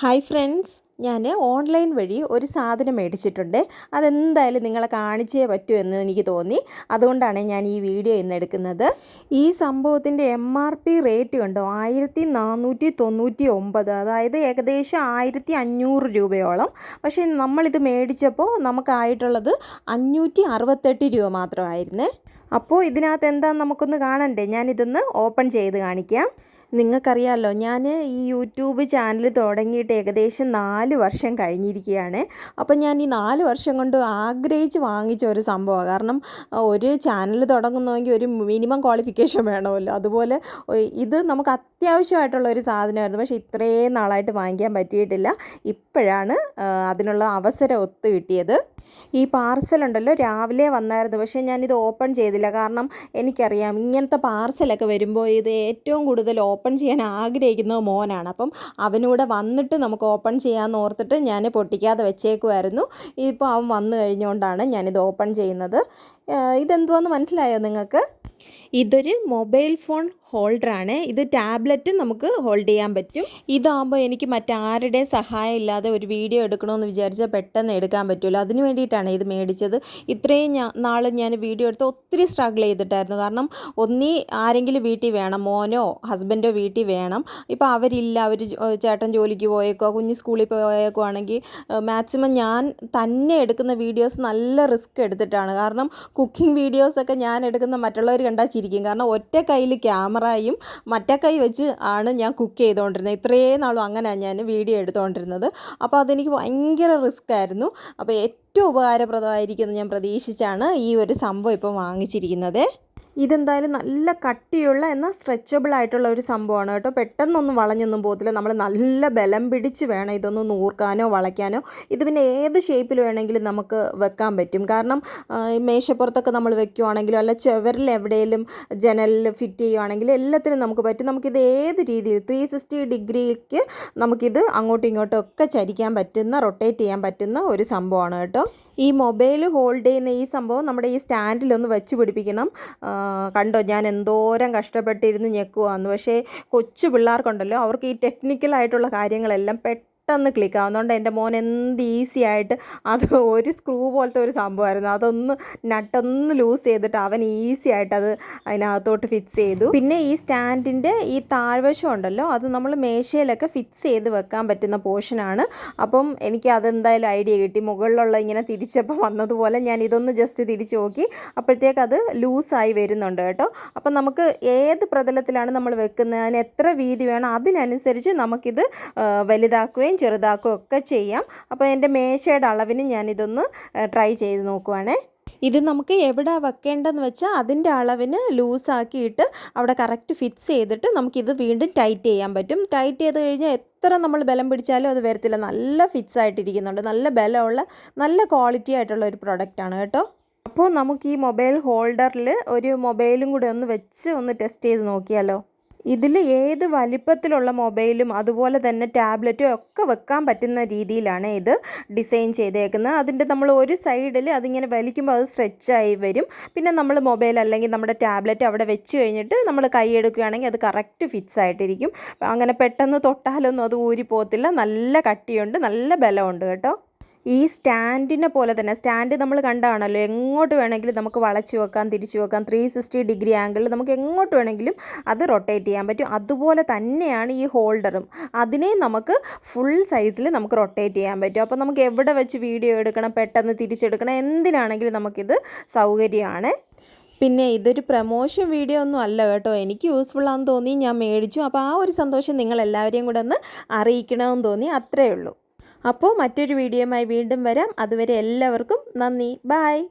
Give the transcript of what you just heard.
Hi friends ഞാൻ online വഴി ഒരു സാധനം മേടിച്ചിട്ടുണ്ട്. അതെന്തായാലും നിങ്ങളെ കാണിച്ചേ പറ്റൂ എന്ന് എനിക്ക് തോന്നി. അതുകൊണ്ടാണ് ഞാൻ ഈ വീഡിയോ ഇന്ന് എടുക്കുന്നത്. ഈ സംഭവത്തിന്റെ എം ആർ പി റേറ്റ് കണ്ടോ? ആയിരത്തി നാനൂറ്റി തൊണ്ണൂറ്റി ഒമ്പത് അതായത് ഏകദേശം ആയിരത്തി അഞ്ഞൂറ് രൂപയോളം. പക്ഷേ നമ്മളിത് മേടിച്ചപ്പോൾ നമുക്കായിട്ടുള്ളത് അഞ്ഞൂറ്റി അറുപത്തെട്ട് രൂപ മാത്രമായിരുന്നേ. അപ്പോൾ ഇതിനകത്ത് എന്താണെന്ന് നമുക്കൊന്ന് കാണണ്ടേ? ഞാനിതൊന്ന് ഓപ്പൺ ചെയ്ത് കാണിക്കാം. നിങ്ങൾക്കറിയാമല്ലോ ഞാൻ ഈ യൂട്യൂബ് ചാനൽ തുടങ്ങിയിട്ട് ഏകദേശം നാല് വർഷം കഴിഞ്ഞിരിക്കുകയാണ്. അപ്പം ഞാൻ ഈ നാല് വർഷം കൊണ്ട് ആഗ്രഹിച്ച് വാങ്ങിച്ച ഒരു സംഭവമാണ്. കാരണം ഒരു ചാനൽ തുടങ്ങുന്നെങ്കിൽ ഒരു മിനിമം ക്വാളിഫിക്കേഷൻ വേണമല്ലോ. അതുപോലെ ഇത് നമുക്ക് അത്യാവശ്യമായിട്ടുള്ള ഒരു സാധനമായിരുന്നു. പക്ഷേ ഇത്രയും നാളായിട്ട് വാങ്ങിക്കാൻ പറ്റിയിട്ടില്ല. ഇപ്പോഴാണ് അതിനുള്ള അവസരം ഒത്തു കിട്ടിയത്. ഈ പാർസൽ ഉണ്ടല്ലോ രാവിലെ വന്നായിരുന്നു. പക്ഷേ ഞാനിത് ഓപ്പൺ ചെയ്തില്ല. കാരണം എനിക്കറിയാം ഇങ്ങനത്തെ പാർസലൊക്കെ വരുമ്പോൾ ഇത് ഏറ്റവും കൂടുതൽ ഓപ്പൺ ചെയ്യാൻ ആഗ്രഹിക്കുന്നത് മോനാണ്. അപ്പം അവനൂടെ വന്നിട്ട് നമുക്ക് ഓപ്പൺ ചെയ്യാമെന്ന് ഓർത്തിട്ട് ഞാൻ പൊട്ടിക്കാതെ വെച്ചേക്കുമായിരുന്നു ഇപ്പോൾ അവൻ വന്നു കഴിഞ്ഞുകൊണ്ടാണ് ഞാനിത് ഓപ്പൺ ചെയ്യുന്നത്. ഇതെന്തുവാന്ന് മനസ്സിലായോ നിങ്ങൾക്ക്? ഇതൊരു മൊബൈൽ ഫോൺ ഹോൾഡറാണ്. ഇത് ടാബ്ലറ്റ് നമുക്ക് ഹോൾഡ് ചെയ്യാൻ പറ്റും. ഇതാകുമ്പോൾ എനിക്ക് മറ്റാരുടെയും സഹായം ഇല്ലാതെ ഒരു വീഡിയോ എടുക്കണമെന്ന് വിചാരിച്ചാൽ പെട്ടെന്ന് എടുക്കാൻ പറ്റുമല്ലോ അതിന് വേണ്ടിയിട്ടാണ് ഇത് മേടിച്ചത്. ഇത്രയും ഞാൻ നാൾ ഞാൻ വീഡിയോ എടുത്ത് ഒത്തിരി സ്ട്രഗിൾ ചെയ്തിട്ടായിരുന്നു. കാരണം ഒന്നീ ആരെങ്കിലും വീട്ടിൽ വേണം മോനോ ഹസ്ബൻഡോ വീട്ടിൽ വേണം. ഇപ്പോൾ അവരില്ല അവർ ചേട്ടൻ ജോലിക്ക് പോയേക്കോ കുഞ്ഞ് സ്കൂളിൽ പോയേക്കോ ആണെങ്കിൽ മാക്സിമം ഞാൻ തന്നെ എടുക്കുന്ന വീഡിയോസ് നല്ല റിസ്ക് എടുത്തിട്ടാണ്. കാരണം കുക്കിംഗ് വീഡിയോസൊക്കെ ഞാൻ എടുക്കുന്ന മറ്റുള്ളവർ കണ്ടാൽ ചിരിക്കും കാരണം ഒറ്റ കയ്യിൽ ക്യാമറയും മറ്റേ കൈ വെച്ച് ആണ് ഞാൻ കുക്ക് ചെയ്തുകൊണ്ടിരുന്നത് ഇത്രയും നാളും അങ്ങനെയാണ് ഞാൻ വീഡിയോ എടുത്തുകൊണ്ടിരുന്നത് അപ്പോൾ അതെനിക്ക് ഭയങ്കര റിസ്ക് ആയിരുന്നു. അപ്പോൾ ഏറ്റവും ഉപകാരപ്രദമായിരിക്കുമെന്ന് ഞാൻ പ്രതീക്ഷിച്ചാണ് ഈ ഒരു സംഭവം ഇപ്പോൾ വാങ്ങിച്ചിരിക്കുന്നത്. ഇതെന്തായാലും നല്ല കട്ടിയുള്ള എന്നാൽ സ്ട്രെച്ചബിൾ ആയിട്ടുള്ള ഒരു സംഭവമാണ് കേട്ടോ. പെട്ടെന്നൊന്നും വളഞ്ഞൊന്നും പോകത്തില്ല. നമ്മൾ നല്ല ബലം പിടിച്ച് വേണം ഇതൊന്ന് നൂർക്കാനോ വളയ്ക്കാനോ. ഇത് പിന്നെ ഏത് ഷേപ്പിൽ വേണമെങ്കിലും നമുക്ക് വെക്കാൻ പറ്റും. കാരണം മേശപ്പുറത്തൊക്കെ നമ്മൾ വെക്കുവാണെങ്കിലും അല്ല ചെവറിൽ എവിടെയെങ്കിലും ജനലിൽ ഫിറ്റ് ചെയ്യുവാണെങ്കിലും എല്ലാത്തിനും നമുക്ക് പറ്റും. നമുക്കിത് ഏത് രീതിയിൽ ത്രീ സിക്സ്റ്റി ഡിഗ്രിക്ക് നമുക്കിത് അങ്ങോട്ടും ഇങ്ങോട്ടും ഒക്കെ ചരിക്കാൻ പറ്റുന്ന റൊട്ടേറ്റ് ചെയ്യാൻ പറ്റുന്ന ഒരു സംഭവമാണ് കേട്ടോ. ഈ മൊബൈൽ ഹോൾഡ് ചെയ്യുന്ന ഈ സംഭവം നമ്മുടെ ഈ സ്റ്റാൻഡിലൊന്ന് വെച്ച് പിടിപ്പിക്കണം. കണ്ടോ ഞാൻ എന്തോരം കഷ്ടപ്പെട്ടിരുന്ന് ഞെക്കുവാന്ന്. പക്ഷേ കൊച്ചു പിള്ളേർക്കുണ്ടല്ലോ അവർക്ക് ഈ ടെക്നിക്കലായിട്ടുള്ള കാര്യങ്ങളെല്ലാം പെട്ടെന്ന് പെട്ടെന്ന് ക്ലിക്ക് ആവുന്നതുകൊണ്ട് എന്റെ മോൻ എന്ത് ഈസി ആയിട്ട് അത് ഒരു സ്ക്രൂ പോലത്തെ ഒരു സംഭവമായിരുന്നു. അതൊന്ന് നട്ടൊന്ന് ലൂസ് ചെയ്തിട്ട് അവൻ ഈസി ആയിട്ട് അത് അതിനകത്തോട്ട് ഫിക്സ് ചെയ്തു. പിന്നെ ഈ സ്റ്റാൻഡിന്റെ ഈ താഴ്വശം ഉണ്ടല്ലോ അത് നമ്മൾ മേശയിലൊക്കെ ഫിക്സ് ചെയ്ത് വെക്കാൻ പറ്റുന്ന പോർഷനാണ് അപ്പം എനിക്ക് അതെന്തായാലും ഐഡിയ കിട്ടി. മുകളിലുള്ള ഇങ്ങനെ തിരിച്ചപ്പോൾ വന്നതുപോലെ ഞാൻ ഇതൊന്ന് ജസ്റ്റ് തിരിച്ച് നോക്കി. അപ്പോഴത്തേക്ക് അത് ലൂസായി വരുന്നുണ്ട് കേട്ടോ. അപ്പം നമുക്ക് ഏത് പ്രതലത്തിലാണ് നമ്മൾ വെക്കുന്നത്? അതിന് എത്ര വീതി വേണം? അതിനനുസരിച്ച് നമുക്കിത് വലുതാക്കുകയും ചെറുതാക്കുകയും ഒക്കെ ചെയ്യാം. അപ്പോൾ എന്റെ മേശയുടെ അളവിന് ഞാനിതൊന്ന് ട്രൈ ചെയ്ത് നോക്കുവാണേ. ഇത് നമുക്ക് എവിടെ വെക്കേണ്ടതെന്ന് വെച്ചാൽ അതിന്റെ അളവിന് ലൂസാക്കിയിട്ട് അവിടെ കറക്റ്റ് ഫിക്സ് ചെയ്തിട്ട് നമുക്കിത് വീണ്ടും ടൈറ്റ് ചെയ്യാൻ പറ്റും. ടൈറ്റ് ചെയ്ത് കഴിഞ്ഞാൽ എത്ര നമ്മൾ ബലം പിടിച്ചാലും അത് വരത്തില്ല. നല്ല ഫിക്സ് ആയിട്ടിരിക്കുന്നുണ്ട്. നല്ല ബലമുള്ള നല്ല ക്വാളിറ്റി ആയിട്ടുള്ള ഒരു പ്രൊഡക്റ്റാണ് കേട്ടോ. അപ്പോൾ നമുക്ക് ഈ മൊബൈൽ ഹോൾഡറിൽ ഒരു മൊബൈലും കൂടെ ഒന്ന് വെച്ച് ഒന്ന് ടെസ്റ്റ് ചെയ്ത് നോക്കിയാലോ? ഇതിൽ ഏത് വലിപ്പത്തിലുള്ള മൊബൈലും അതുപോലെ തന്നെ ടാബ്ലറ്റും ഒക്കെ വെക്കാൻ പറ്റുന്ന രീതിയിലാണ് ഇത് ഡിസൈൻ ചെയ്തേക്കുന്നത്. അതിന്റെ നമ്മൾ ഒരു സൈഡിൽ അതിങ്ങനെ വലിക്കുമ്പോൾ അത് സ്ട്രെച്ചായി വരും. പിന്നെ നമ്മൾ മൊബൈൽ അല്ലെങ്കിൽ നമ്മുടെ ടാബ്ലറ്റ് അവിടെ വെച്ച് കഴിഞ്ഞിട്ട് നമ്മൾ കൈ എടുക്കുകയാണെങ്കിൽ അത് കറക്റ്റ് ഫിക്സ് ആയിട്ടിരിക്കും. അങ്ങനെ പെട്ടെന്ന് തൊട്ടാലൊന്നും അത് ഊരി പോകത്തില്ല നല്ല കട്ടിയുണ്ട് നല്ല ബലമുണ്ട് കേട്ടോ. ഈ സ്റ്റാൻഡിനെ പോലെ തന്നെ സ്റ്റാൻഡ് നമ്മൾ കണ്ടാണല്ലോ എങ്ങോട്ട് വേണമെങ്കിലും നമുക്ക് വളച്ചു വെക്കാം തിരിച്ചു വെക്കാം ത്രീ സിക്സ്റ്റി ഡിഗ്രി ആംഗിളിൽ നമുക്ക് എങ്ങോട്ട് വേണമെങ്കിലും അത് റൊട്ടേറ്റ് ചെയ്യാൻ പറ്റും. അതുപോലെ തന്നെയാണ് ഈ ഹോൾഡറും അതിനെ നമുക്ക് ഫുൾ സൈസിൽ നമുക്ക് റൊട്ടേറ്റ് ചെയ്യാൻ പറ്റും. അപ്പോൾ നമുക്ക് എവിടെ വെച്ച് വീഡിയോ എടുക്കണം പെട്ടെന്ന് തിരിച്ചെടുക്കണം എന്തിനാണെങ്കിലും നമുക്കിത് സൗകര്യമാണ്. പിന്നെ ഇതൊരു പ്രമോഷൻ വീഡിയോ ഒന്നും അല്ല കേട്ടോ. എനിക്ക് യൂസ്ഫുൾ ആണെന്ന് തോന്നി ഞാൻ മേടിച്ചു. അപ്പോൾ ആ ഒരു സന്തോഷം നിങ്ങൾ എല്ലാവരെയും കൂടെ ഒന്ന് അറിയിക്കണമെന്ന് തോന്നി. അത്രയേ ഉള്ളൂ. അപ്പോൾ മറ്റൊരു വീഡിയോയുമായി വീണ്ടും വരാം. അതുവരെ എല്ലാവർക്കും നന്ദി. ബായ്